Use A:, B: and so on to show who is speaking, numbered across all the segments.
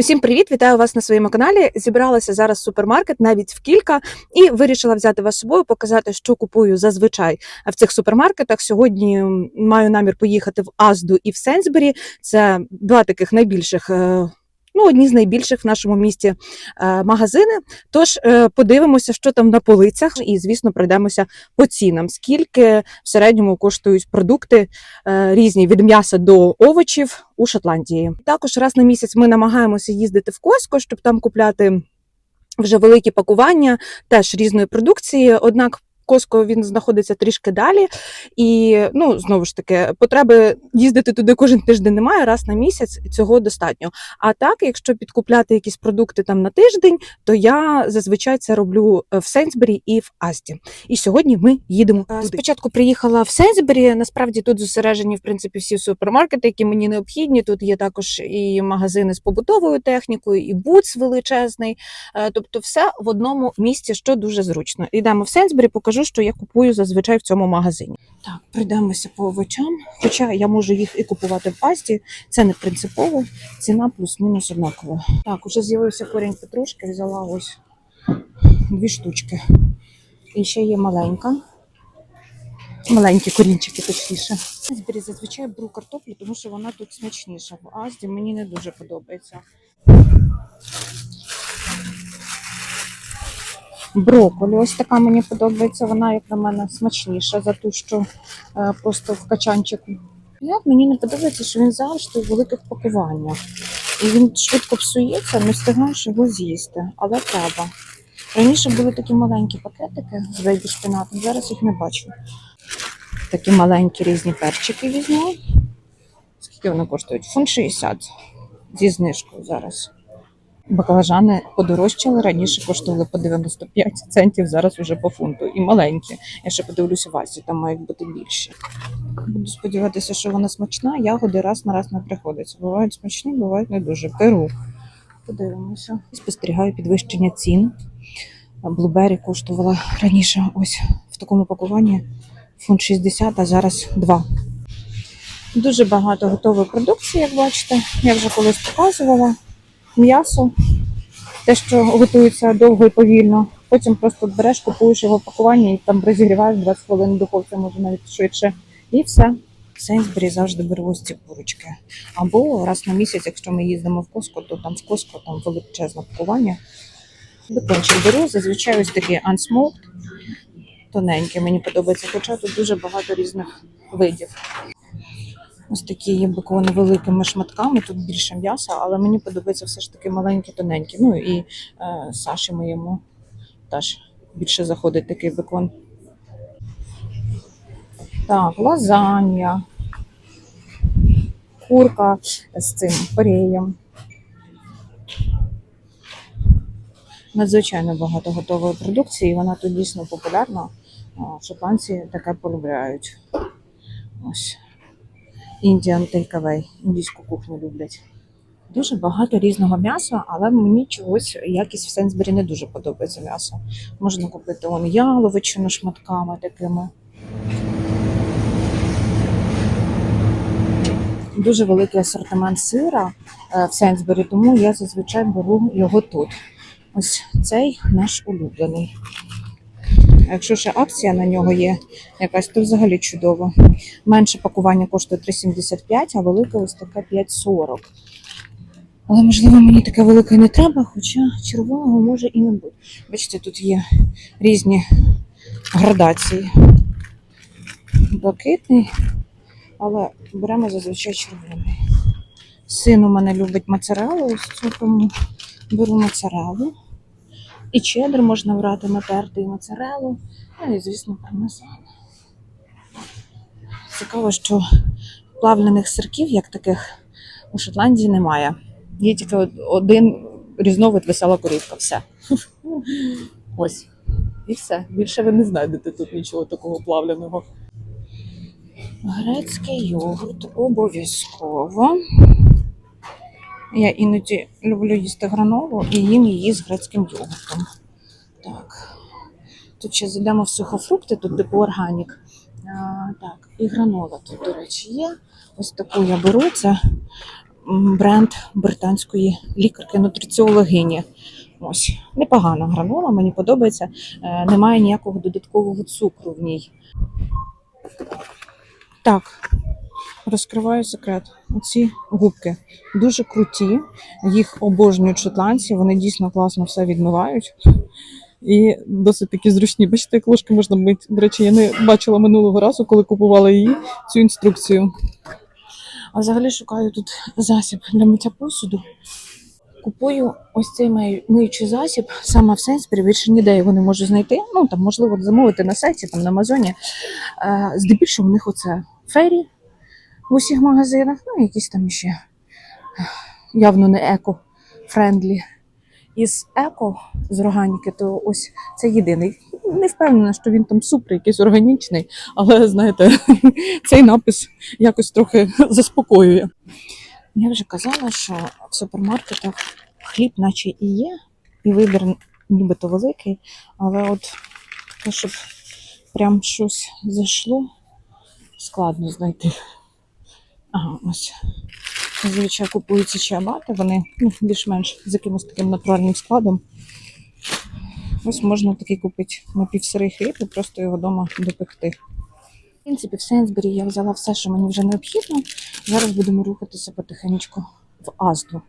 A: Усім привіт! Вітаю вас на своєму каналі. Зібралася зараз в супермаркет, навіть в кілька, і вирішила взяти вас з собою, показати, що купую зазвичай в цих супермаркетах. Сьогодні маю намір поїхати в Азду і в Сенсбері. Це два таких найбільших. Ну, одні з найбільших в нашому місті е, магазини. Тож е, подивимося, що там на полицях, і звісно, пройдемося по цінам. Скільки в середньому коштують продукти е, різні від м'яса до овочів у Шотландії. Також раз на місяць ми намагаємося їздити в Коско, щоб там купляти вже великі пакування теж різної продукції. Однак Коско він знаходиться трішки далі, і ну знову ж таки, потреби їздити туди кожен тиждень немає. Раз на місяць цього достатньо. А так, якщо підкупляти якісь продукти там на тиждень, то я зазвичай це роблю е, в Сенсбері і в Асті. І сьогодні ми їдемо. туди. Спочатку приїхала в Сенсбері. Насправді тут зосереджені в принципі всі супермаркети, які мені необхідні. Тут є також і магазини з побутовою технікою, і буц величезний. Е, Тобто, все в одному місці, що дуже зручно. Йдемо в Сенсбері, покажу, що я купую зазвичай в цьому магазині. Так, пройдемося по овочам. Хоча я можу їх і купувати в Асті, це не принципово. Ціна плюс-мінус однакова. Так, уже з'явився корінь петрушки, взяла ось дві штучки. І ще є маленька. Маленькі корінчики, точніше. В зазвичай беру картоплю, тому що вона тут смачніша. В Азді мені не дуже подобається. Брокколі. Ось така мені подобається. Вона, як на мене, смачніша за ту, що е, просто в качанчику. Як мені не подобається, що він завжди в великих пакуваннях. І він швидко псується, не встигаєш його з'їсти, але треба. Раніше були такі маленькі пакетики з бейбі шпинатом, зараз їх не бачу. Такі маленькі різні перчики візьму. Скільки вони коштують? Фунт 60 зі знижкою зараз. Баклажани подорожчали, раніше коштували по 95 центів, зараз уже по фунту. І маленькі. Я ще подивлюся в Азії, там мають бути більші. Буду сподіватися, що вона смачна. Ягоди раз на раз не приходиться. Бувають смачні, бувають не дуже. Перу. Подивимося. Спостерігаю підвищення цін. Блубері коштувала раніше ось в такому пакуванні фунт 60, а зараз 2. Дуже багато готової продукції, як бачите. Я вже колись показувала м'ясо, те, що готується довго і повільно. Потім просто береш, купуєш його в пакування і там розігріваєш 20 хвилин в духовці, може навіть швидше. І все. В Сейнсбері завжди беру ось ці курочки. Або раз на місяць, якщо ми їздимо в Коско, то там в Коско там величезне пакування. Бекончик беру, зазвичай ось такі unsmoked, тоненькі, мені подобається, хоча тут дуже багато різних видів. Ось такі є бекони великими шматками, тут більше м'яса, але мені подобається все ж таки маленькі, тоненькі. Ну і е, Саші моєму теж більше заходить такий бекон. Так, лазанья, курка з цим пареєм. Надзвичайно багато готової продукції, вона тут дійсно популярна. А, Шотландці таке полюбляють. Ось. Indian takeaway, індійську кухню люблять. Дуже багато різного м'яса, але мені чогось якість в Сенсбері не дуже подобається м'ясо. Можна купити он яловичину шматками такими. Дуже великий асортимент сира е, в Сенсбері, тому я зазвичай беру його тут. Ось цей наш улюблений. А якщо ще акція на нього є якась, то взагалі чудово. Менше пакування коштує 3,75, а велике ось таке 5,40. Але, можливо, мені таке велике не треба, хоча червоного може і не бути. Бачите, тут є різні градації. Блакитний, але беремо зазвичай червоний. Син у мене любить моцарелу, ось цю тому беру моцарелу. І чеддер можна брати натертий моцарелу, ну і, звісно, пармезан. Цікаво, що плавлених сирків, як таких, у Шотландії немає. Є тільки один різновид весела корівка. Все. Ось. І все. Більше ви не знайдете тут нічого такого плавленого. Грецький йогурт обов'язково. Я іноді люблю їсти гранолу і їм її з грецьким йогуртом. Так. Тут ще зайдемо в сухофрукти, тут типу органік. А, так, і гранола тут, до речі, є. Ось таку я беру. Це бренд британської лікарки-нутриціологині. Ось, непогана гранула, мені подобається. Е, Немає ніякого додаткового цукру в ній. Так, розкриваю секрет. Оці губки дуже круті. Їх обожнюють шотландці, вони дійсно класно все відмивають. І досить такі зручні. Бачите, як ложки можна мити. До речі, я не бачила минулого разу, коли купувала її цю інструкцію. А взагалі шукаю тут засіб для миття посуду. Купую ось цей миючий засіб саме в Сенсбері, більше ніде його не можу знайти. Ну там можливо замовити на сайті, там на Амазоні. Е, здебільшого в них оце фері в усіх магазинах, ну якісь там ще явно не еко-френдлі. Із еко з органіки, то ось це єдиний. Не впевнена, що він там супер якийсь органічний, але знаєте, цей напис якось трохи заспокоює. Я вже казала, що в супермаркетах хліб, наче і є, і вибір нібито великий, але от таке, щоб прям щось зайшло, складно знайти. Ага, ось. Зазвичай купуються чиабати, вони ну, більш-менш з якимось таким натуральним складом. Ось можна такий купити напівсирий хліб і просто його вдома допекти. В принципі, в Сейнсбері я взяла все, що мені вже необхідно. Зараз будемо рухатися потихеньку в Азду.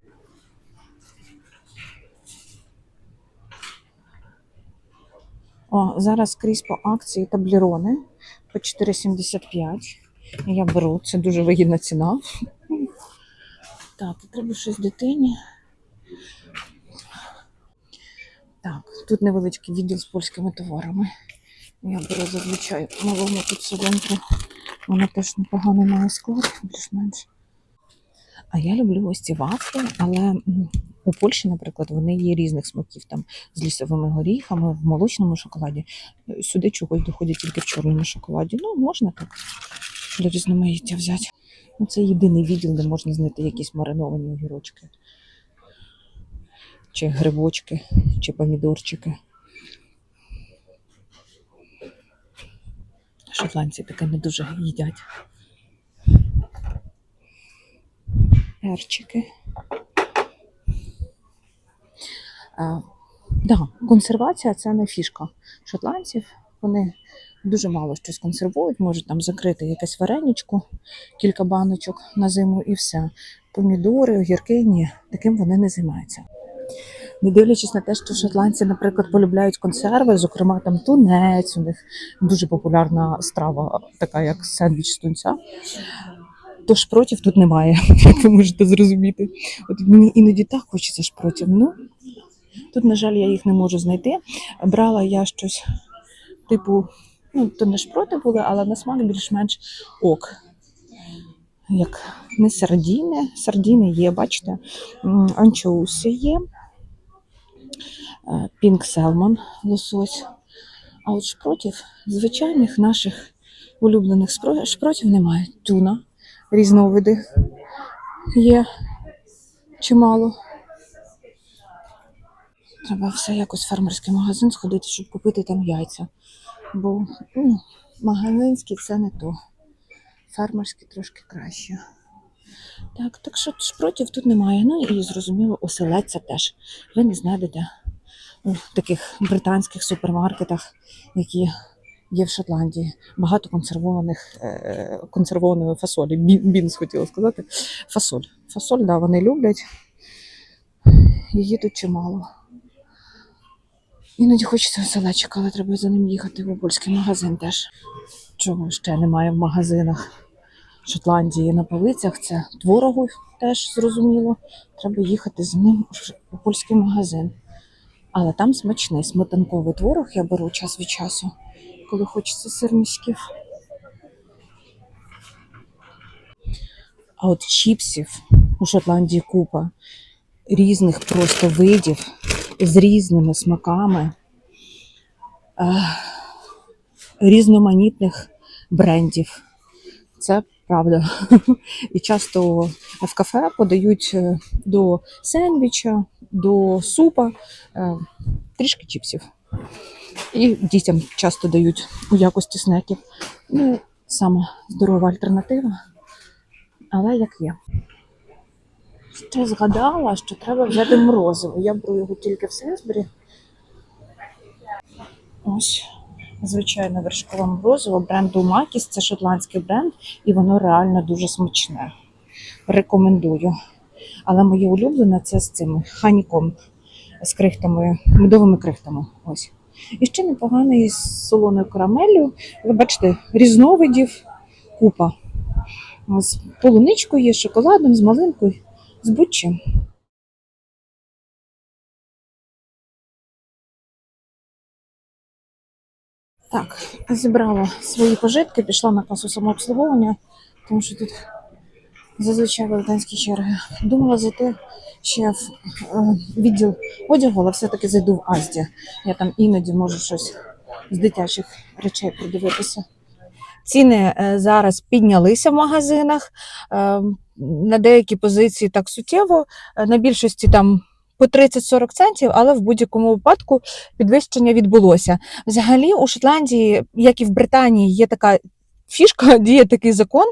A: О, зараз крізь по акції таблірони по 4,75. Я беру, це дуже вигідна ціна. Так, треба щось дитині. Так, тут невеличкий відділ з польськими товарами. Я беру зазвичай малому підсолонку. Вона теж непогано має склад, більш-менш. А я люблю ось ці вафлі, але у Польщі, наприклад, вони є різних смаків там з лісовими горіхами, в молочному шоколаді. Сюди чогось доходять тільки в чорному шоколаді. Ну, можна так для різноманіття взяти. Ну, це єдиний відділ, де можна знайти якісь мариновані огірочки. Чи грибочки, чи помідорчики. Шотландці таке не дуже їдять. Перчики. А, да, консервація це не фішка шотландців. Вони дуже мало щось консервують, можуть там закрити якесь вареничку, кілька баночок на зиму і все. Помідори, огірки, ні, таким вони не займаються. Не дивлячись на те, що шотландці, наприклад, полюбляють консерви, зокрема там тунець, у них дуже популярна страва, така як сендвіч з тунця. То шпротів тут немає, як ви можете зрозуміти. От мені іноді так хочеться шпротів. Ну, тут, на жаль, я їх не можу знайти. Брала я щось типу, ну, то не шпроти були, але на смак більш-менш ок. Як не сардіни. Сардіни є, бачите, анчоуси є, пінк селмон, лосось. А от шпротів, звичайних наших улюблених шпротів немає. Тюна різновиди є чимало. Треба все якось в фермерський магазин сходити, щоб купити там яйця. Бо ну, магазинський це не то. Фермерський трошки краще. Так, так що шпротів тут немає. Ну і зрозуміло, оселедця теж. Ви не знайдете у таких британських супермаркетах, які є в Шотландії. Багато консервованих е, консервованої фасолі. Бінс хотіла сказати. Фасоль. Фасоль, да, вони люблять. Її тут чимало. Іноді хочеться оселедчика, але треба за ним їхати в польський магазин теж. Чого ще немає в магазинах Шотландії на полицях. Це творогу теж зрозуміло. Треба їхати за ним у польський магазин. Але там смачний сметанковий творог я беру час від часу, коли хочеться сирничків. А от чіпсів у Шотландії купа різних просто видів з різними смаками, е, різноманітних брендів. Це правда. І часто в кафе подають е, до сендвіча, до супа е, трішки чіпсів. І дітям часто дають у якості снеків. Ну, сама здорова альтернатива, але як є. Ще згадала, що треба взяти морозиво. Я беру його тільки в Сенсбері. Ось, звичайне вершкове морозиво бренду Макіс. Це шотландський бренд, і воно реально дуже смачне. Рекомендую. Але моє улюблене це з цими ханіком з крихтами, медовими крихтами. Ось. І ще непоганий з солоною карамеллю. Ви бачите, різновидів купа. З полуничкою, з шоколадом, з малинкою, з будь-чим. Так, зібрала свої пожитки, пішла на касу самообслуговування, тому що тут зазвичай велетенські черги. Думала зайти ще в е, відділ одягу, але все-таки зайду в Азді. Я там іноді можу щось з дитячих речей придивитися. Ціни е, зараз піднялися в магазинах. На деякі позиції так суттєво, е, на більшості там по 30-40 центів, але в будь-якому випадку підвищення відбулося. Взагалі у Шотландії, як і в Британії, є така фішка, діє такий закон,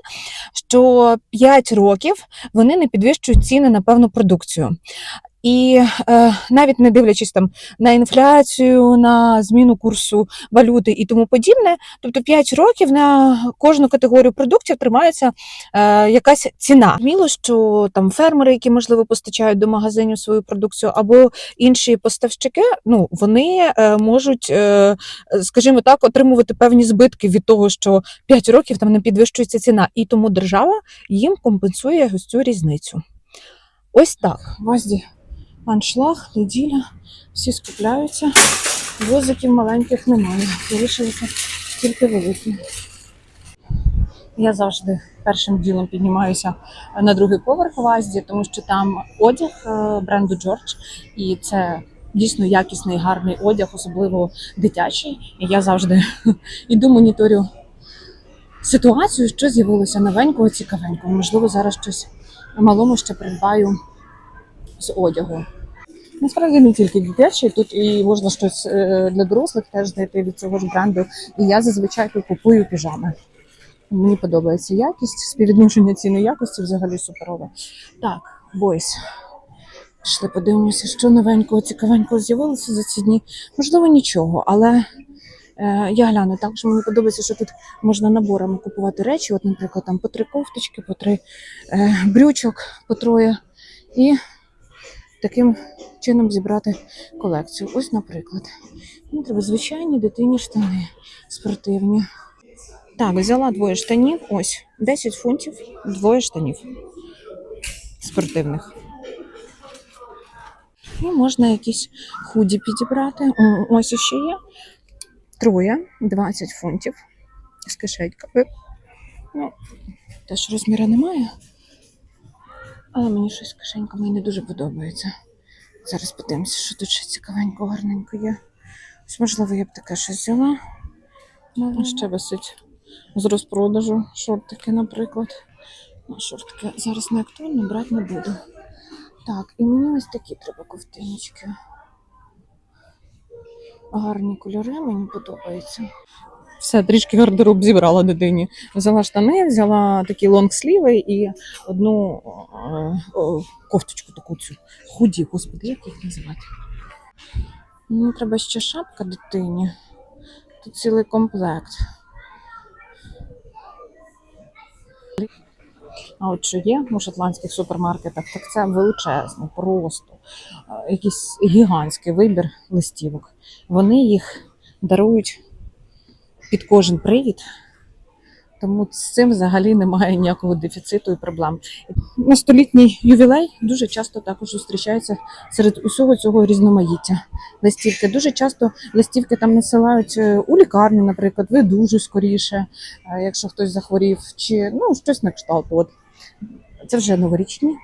A: що 5 років вони не підвищують ціни на певну продукцію. І е, навіть не дивлячись там на інфляцію, на зміну курсу валюти і тому подібне, тобто 5 років на кожну категорію продуктів тримається е, якась ціна. Зміло, що там фермери, які можливо постачають до магазинів свою продукцію, або інші поставщики, ну вони е, можуть, е, скажімо так, отримувати певні збитки від того, що 5 років там не підвищується ціна, і тому держава їм компенсує ось цю різницю. Ось так. Вазді аншлаг, неділя, всі скупляються. Возиків маленьких немає. Залишилися тільки великі. Я завжди першим ділом піднімаюся на другий поверх в Азді, тому що там одяг е, бренду Джордж, і це дійсно якісний, гарний одяг, особливо дитячий. І я завжди іду моніторю ситуацію, що з'явилося новенького, цікавенького. Можливо, зараз щось малому ще придбаю з одягу. Насправді не тільки дитячий, тут і можна щось е, для дорослих теж знайти від цього ж бренду. І я зазвичай купую піжами. Мені подобається якість, співвідношення ціни якості взагалі суперове. Так, бойс. Пішли, подивимося, що новенького, цікавенького з'явилося за ці дні. Можливо, нічого, але е, я гляну. Також мені подобається, що тут можна наборами купувати речі. От, наприклад, там по три кофточки, по три е, брючок, по троє. І таким чином зібрати колекцію. Ось, наприклад, мені треба звичайні дитині штани спортивні. Так, взяла двоє штанів. Ось 10 фунтів, двоє штанів спортивних. І можна якісь худі підібрати. Ось ще є. Троє, 20 фунтів з кишеньками. Ну, теж розміру немає. Але мені щось з кишеньками не дуже подобається. Зараз подивимося, що тут ще цікавенько, гарненько є. Ось, можливо, я б таке щось взяла. Ну, ще висить з розпродажу шортики, наприклад. Ну, шортики зараз не актуально, брати не буду. Так, і мені ось такі треба ковтиночки. Гарні кольори, мені подобаються. Все, трішки гардероб зібрала дитині. Взяла штани, взяла такі лонгсліви і одну е, о, кофточку таку цю. Худі, господи, як їх називати? Мені треба ще шапка дитині. Тут цілий комплект. А от що є у шотландських супермаркетах, так це величезний, просто е, якийсь гігантський вибір листівок. Вони їх дарують під кожен привід. Тому з цим взагалі немає ніякого дефіциту і проблем. На столітній ювілей дуже часто також зустрічається серед усього цього різноманіття листівки. Дуже часто листівки там насилають е, у лікарню, наприклад, видужу скоріше, е, якщо хтось захворів, чи ну щось на кшталт. От це вже новорічні.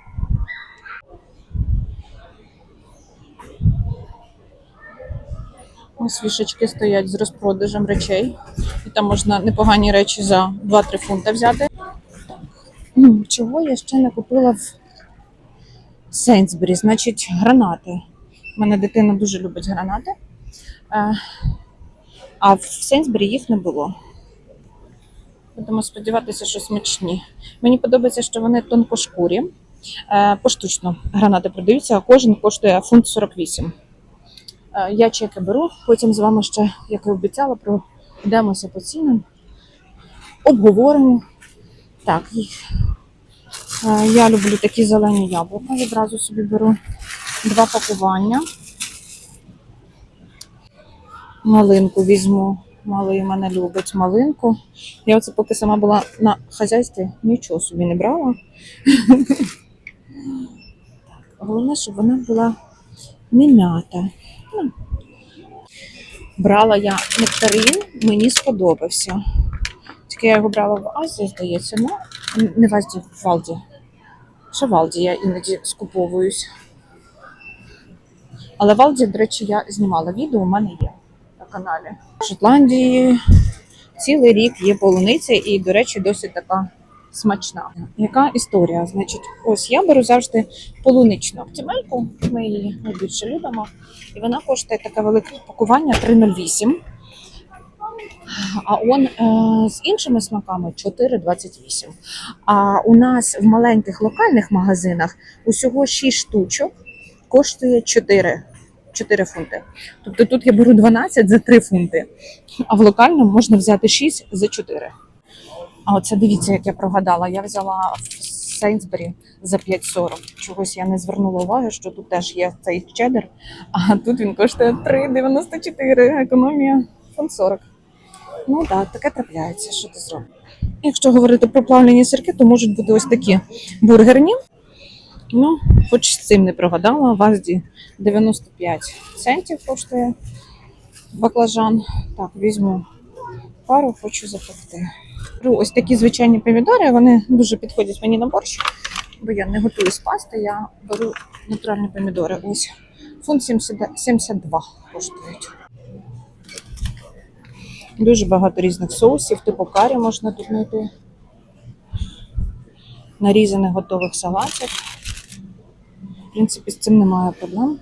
A: Ось вішечки стоять з розпродажем речей. І там можна непогані речі за 2-3 фунти взяти. Чого я ще не купила в Сейнсбері? Значить, гранати. У мене дитина дуже любить гранати. Е, А в Сейнсбері їх не було. Будемо сподіватися, що смачні. Мені подобається, що вони тонкошкурі. Е, Поштучно гранати продаються, а кожен коштує фунт 48. Е, Я чеки беру, потім з вами ще, як і обіцяла, пройдемося по цінам, обговоримо. Так, е, я люблю такі зелені яблука. Відразу собі беру два пакування. Малинку візьму. Малий мене любить малинку. Я оце поки сама була на хазяйстві, нічого собі не брала. Головне, щоб вона була не м'ята. Ну, Брала я нектарин, мені сподобався. Тільки я його брала в Азії, здається, ну не в Азії, в Валді. Ще в Алді я іноді скуповуюсь. Але в Алді, до речі, я знімала відео, у мене є на каналі. В Шотландії цілий рік є полуниця і, до речі, досить така смачна. Яка історія? Значить, ось я беру завжди полуничну оптимельку, ми її найбільше любимо. І вона коштує таке велике пакування 3,08. А он е, з іншими смаками 4,28. А у нас в маленьких локальних магазинах усього 6 штучок коштує 4, 4 фунти. Тобто тут я беру 12 за 3 фунти, а в локальному можна взяти 6 за 4. А оце дивіться, як я прогадала. Я взяла в Сейнсбері за 5,40. Чогось я не звернула уваги, що тут теж є цей чеддер, а тут він коштує 3,94. Економія фунт 40. Ну так, таке трапляється, що ти зробиш. Якщо говорити про плавлені сирки, то можуть бути ось такі бургерні. Ну, хоч з цим не прогадала. В Азді 95 центів коштує баклажан. Так, візьму пару, хочу запекти. Ось такі звичайні помідори, вони дуже підходять мені на борщ, бо я не готую з пасти, я беру натуральні помідори. Ось фунт 72 коштують. Дуже багато різних соусів, типу карі можна тут знайти. Нарізаних готових салатів. В принципі, з цим немає проблем.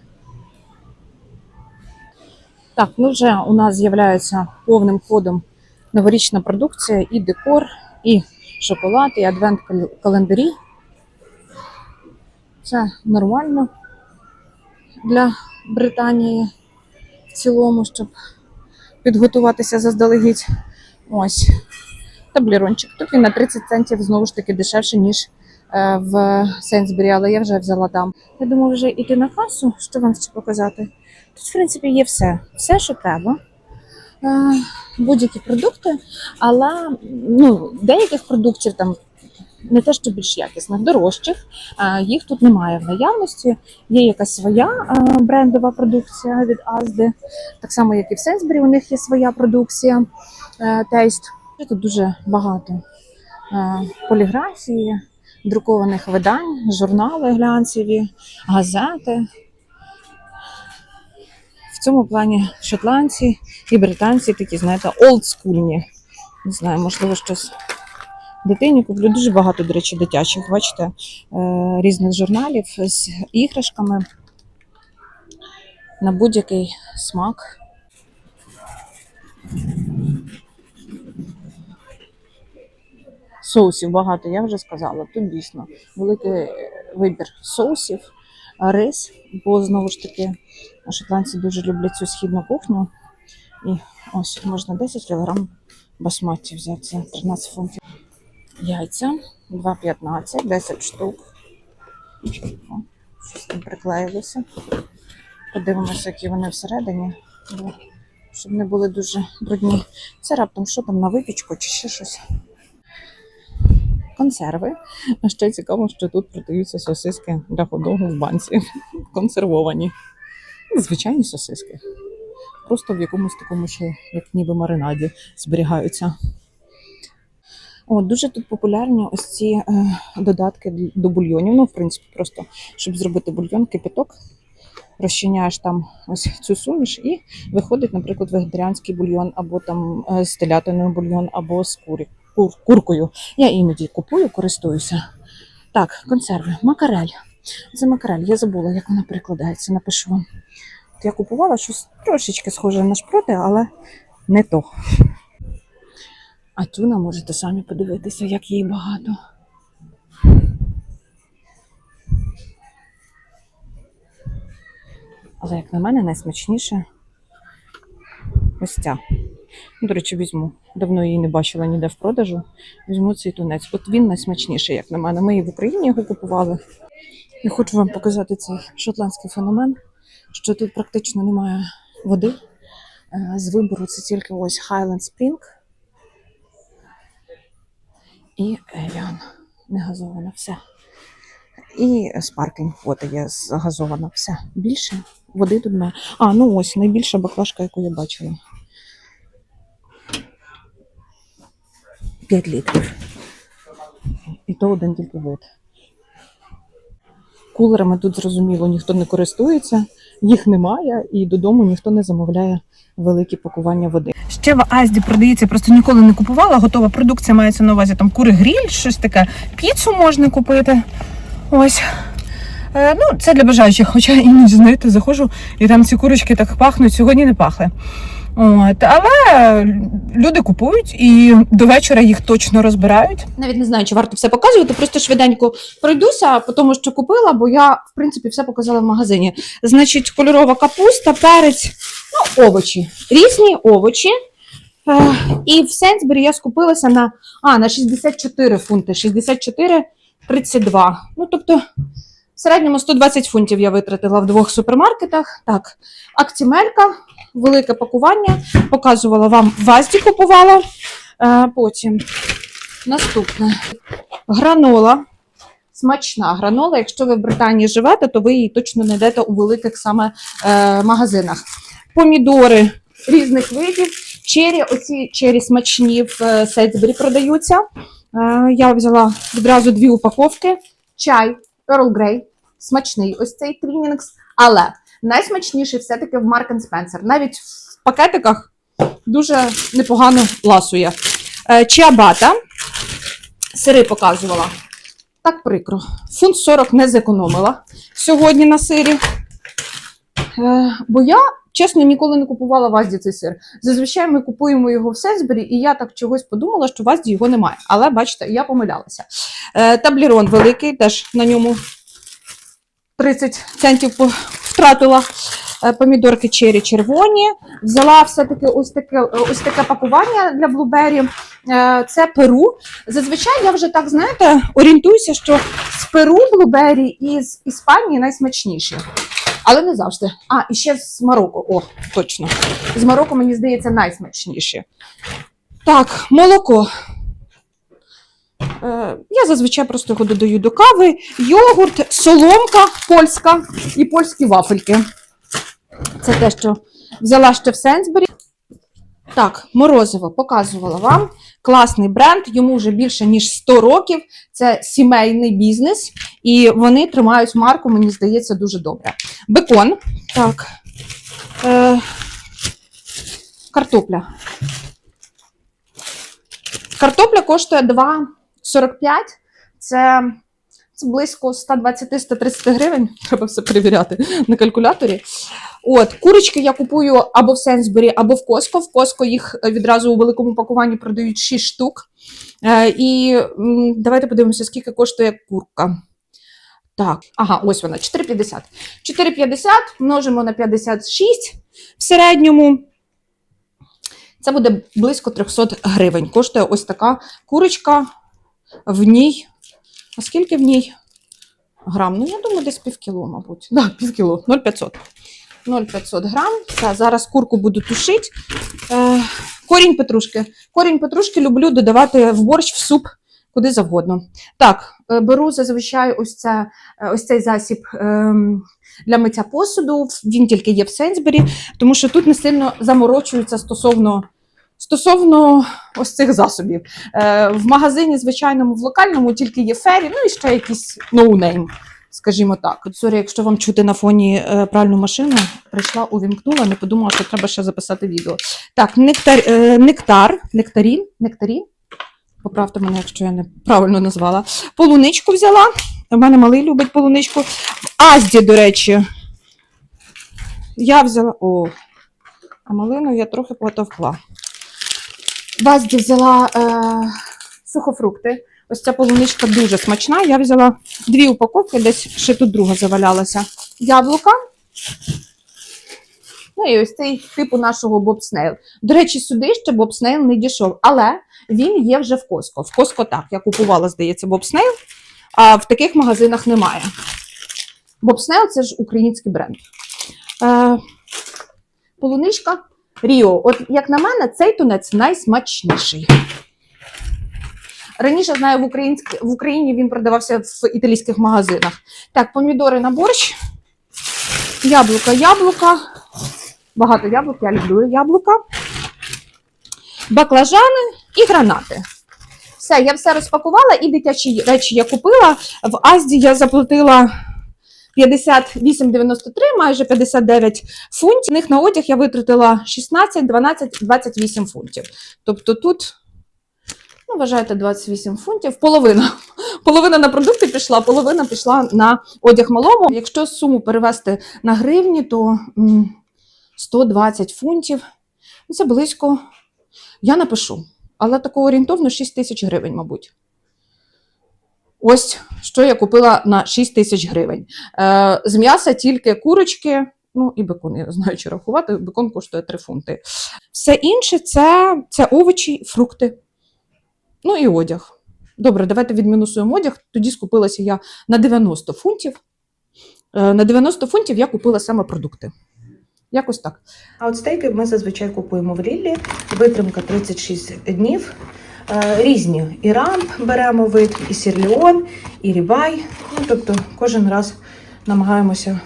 A: Так, ну вже у нас з'являється повним ходом новорічна продукція, і декор, і шоколад, і адвент-календарі. Це нормально для Британії в цілому, щоб підготуватися заздалегідь. Ось таблірончик. Тут він на 30 центів знову ж таки дешевше, ніж е, в Сейнсбері, але я вже взяла там. Я думаю, вже йти на касу, що вам ще показати. Тут, в принципі, є все, все, що треба. Е, Будь-які продукти, але ну, деяких продуктів там не те, що більш якісних, дорожчих, е, їх тут немає в наявності. Є якась своя е, брендова продукція від Азди, так само, як і в Сенсбері, у них є своя продукція Taste. Тут дуже багато поліграфії, друкованих видань, журнали глянцеві, газети. Цьому плані шотландці і британці такі, знаєте, олдскульні. Не знаю, можливо, щось дитині куплю. Дуже багато, до речі, дитячих, бачите, е, різних журналів з іграшками на будь-який смак. Соусів багато, я вже сказала. Тут дійсно великий вибір соусів, рис, бо знову ж таки шотландці дуже люблять цю східну кухню. І ось можна 10 кг басматі взяти за 13 фунтів. Яйця 2,15, 10 штук. Щось там приклеїлося. Подивимося, які вони всередині, щоб не були дуже брудні. Це раптом що там на випічку чи ще щось. Консерви. А ще цікаво, що тут продаються сосиски для ходогу в банці. Консервовані. Звичайні сосиски. Просто в якомусь такому ще, як ніби маринаді, зберігаються. О, дуже тут популярні ось ці е, додатки до бульйонів. Ну, в принципі, просто щоб зробити бульйон, кипяток, розчиняєш там ось цю суміш, і виходить, наприклад, вегетаріанський бульйон, або там е, з телятиною бульйон, або з курі, кур, куркою. Я іноді купую, користуюся. Так, консерви, макарель. Це макарель, я забула, як вона перекладається, напишу вам. Я купувала щось трошечки схоже на шпроти, але не то. А тюна можете самі подивитися, як її багато. Але, як на мене, найсмачніше ось ця. Ну, До речі, візьму. Давно її не бачила ніде в продажу. Візьму цей тунець. От він найсмачніший, як на мене. Ми і в Україні його купували. Я хочу вам показати цей шотландський феномен, що тут практично немає води. Е, З вибору це тільки ось Highland Spring і Evian. Не газована все. І спарклінг вода є газована все. Більше води тут немає. А, ну ось найбільша баклажка, яку я бачила. 5 літрів. І то один тільки вид. Кулерами тут зрозуміло ніхто не користується, їх немає, і додому ніхто не замовляє великі пакування води.
B: Ще в Азді продається, просто ніколи не купувала. Готова продукція мається на увазі там кури гріль, щось таке. Піцу можна купити. Ось. Е, ну, це для бажаючих. Хоча іноді, знаєте, заходжу, і там ці курочки так пахнуть, сьогодні не пахли. От, але люди купують і до вечора їх точно розбирають.
A: Навіть не знаю, чи варто все показувати, просто швиденько пройдуся по тому, що купила, бо я, в принципі, все показала в магазині. Значить, кольорова капуста, перець, ну, овочі. Різні овочі. Е, і в Сенсбері я скупилася на, а, на 64 фунти, 64,32. Ну, тобто, в середньому 120 фунтів я витратила в двох супермаркетах. Так, актімелька, велике пакування. Показувала вам в Азді купувала. Е, потім наступне. Гранола. Смачна гранола. Якщо ви в Британії живете, то ви її точно знайдете у великих саме е, магазинах. Помідори різних видів. Чері, оці чері смачні в е, Сейдсбері продаються. Е, я взяла відразу дві упаковки. Чай Earl Grey, смачний ось цей твінінгс. але найсмачніший все-таки в Mark Spencer. Навіть в пакетиках дуже непогано ласує. Е, Чиабата, сири показувала. Так прикро. Фунт 40 не зекономила сьогодні на сирі. Е, бо я, чесно, ніколи не купувала в Азді цей сир. Зазвичай ми купуємо його в Сенсбері, і я так чогось подумала, що в Азді його немає. Але бачите, я помилялася. Е, таблерон великий, теж на ньому 30 центів втратила. Е, Помідорки чері червоні. Взяла все-таки ось таке, ось таке пакування для блубері. Е, Це Перу. Зазвичай я вже так знаєте орієнтуюся, що з Перу блубері і з Іспанії найсмачніші. Але не завжди. А, і ще з Марокко. О, точно. З Марокко, мені здається, найсмачніші. Так, молоко. Е, Я зазвичай просто його додаю до кави, йогурт, соломка польська і польські вафельки. Це те, що взяла ще в Сенсбері. Так, морозиво показувала вам. Класний бренд, йому вже більше ніж 100 років. Це сімейний бізнес, і вони тримають марку, мені здається, дуже добре. Бекон. Так. Е, картопля. Картопля коштує 2,45. Це, це близько 120-130 гривень. Треба все перевіряти на калькуляторі. От, курочки я купую або в Сенсбері, або в Коско. В Коско їх е, відразу у великому пакуванні продають 6 штук. Е, і давайте подивимося, скільки коштує курка. Так, ага, ось вона, 4,50. 4,50 множимо на 56 в середньому. Це буде близько 300 гривень. Коштує ось така курочка. В ній. А скільки в ній? Грам? Ну, я думаю, десь півкіло, мабуть. Так, да, півкіло, 0,500. 0,500 грам. Та, зараз курку буду тушити. Е, корінь петрушки. Корінь петрушки люблю додавати в борщ, в суп, куди завгодно. Так, е, беру зазвичай ось, це, е, ось цей засіб е, для миття посуду. Він тільки є в Сенсбері, тому що тут не сильно заморочуються стосовно. Стосовно ось цих засобів. Е, в магазині звичайному, в локальному тільки є фері, ну і ще якийсь ноунейм, скажімо так. Сорі, якщо вам чути на фоні е, пральну машину, прийшла, увімкнула, не подумала, що треба ще записати відео. Так, нектар, е, нектар, нектарін, нектарін. Поправте мене, якщо я неправильно назвала. Полуничку взяла. У мене малий любить полуничку. В Азді, до речі, я взяла. О, а малину я трохи потовкла. В Азді взяла е, сухофрукти. Ось ця полуничка дуже смачна. Я взяла дві упаковки, десь ще тут друга завалялася. Яблука. Ну і ось цей типу нашого бобснейл. До речі, сюди ще бобснейл не дійшов, але він є вже в Коско. В Коско так. Я купувала, здається, бобснейл, а в таких магазинах немає. Бобснейл це ж український бренд. Е, полуничка Ріо. От як на мене, цей тунець найсмачніший. Раніше знаю, в, українськ... в Україні він продавався в італійських магазинах. Так, помідори на борщ, яблука, яблука. Багато яблук, я люблю яблука. Баклажани і гранати. Все, я все розпакувала і дитячі речі я купила. В Азді я заплатила 58,93, майже 59 фунтів. З них на одяг я витратила 16, 12, 28 фунтів. Тобто тут, ну, вважайте, 28 фунтів, половина. Половина на продукти пішла, половина пішла на одяг малому. Якщо суму перевести на гривні, то 120 фунтів. Це близько. Я напишу, але такого орієнтовно 6 тисяч гривень, мабуть. Ось що я купила на 6 тисяч гривень. Е, з м'яса тільки курочки, ну і бекон, я знаю, чи рахувати, бекон коштує 3 фунти. Все інше це, це овочі, фрукти, ну і одяг. Добре, давайте відмінусуємо одяг. Тоді скупилася я на 90 фунтів. Е, на 90 фунтів я купила саме продукти. Якось так.
B: А от стейки ми зазвичай купуємо в Ліллі. Витримка 36 днів. Е, Різні і рамп беремо вид, і сірліон, і рібай. Ну, тобто кожен раз намагаємося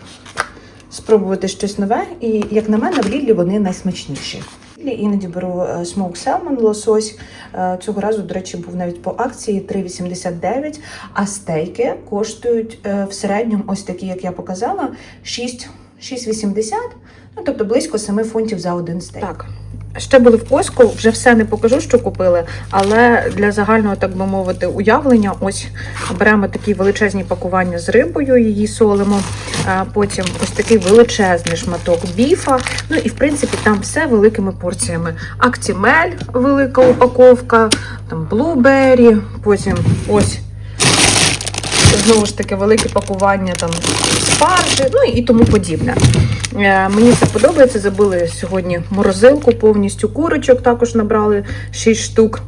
B: спробувати щось нове. І, як на мене, в Ліллі вони найсмачніші. Іноді беру е, смоук селмон, лосось. Е, Цього разу, до речі, був навіть по акції 3,89, а стейки коштують в середньому, ось такі, як я показала, 6 6,80, ну тобто близько 7 фунтів за один стейк. Так. Ще були в Коску, вже все не покажу, що купили, але для загального, так би мовити, уявлення, ось беремо такі величезні пакування з рибою, її солимо. Потім ось такий величезний шматок біфа. Ну і в принципі там все великими порціями. Актімель, велика упаковка, там блубері, потім ось знову ж таки велике пакування там спаржі, ну і тому подібне. Е, Мені це подобається. Забили сьогодні морозилку, повністю курочок також набрали 6 штук.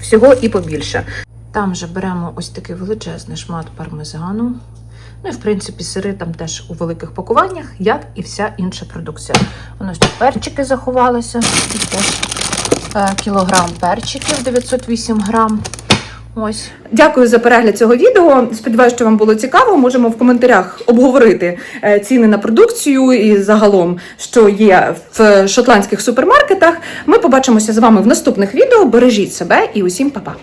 B: Всього і побільше. Там же беремо ось такий величезний шмат пармезану. Ну і в принципі сири там теж у великих пакуваннях, як і вся інша продукція. Воно ще перчики заховалися. Тут теж е, кілограм перчиків 908 грам. Ось. Дякую за перегляд цього відео. Сподіваюся, що вам було цікаво. Можемо в коментарях обговорити е, ціни на продукцію і загалом, що є в шотландських супермаркетах. Ми побачимося з вами в наступних відео. Бережіть себе і усім па-па!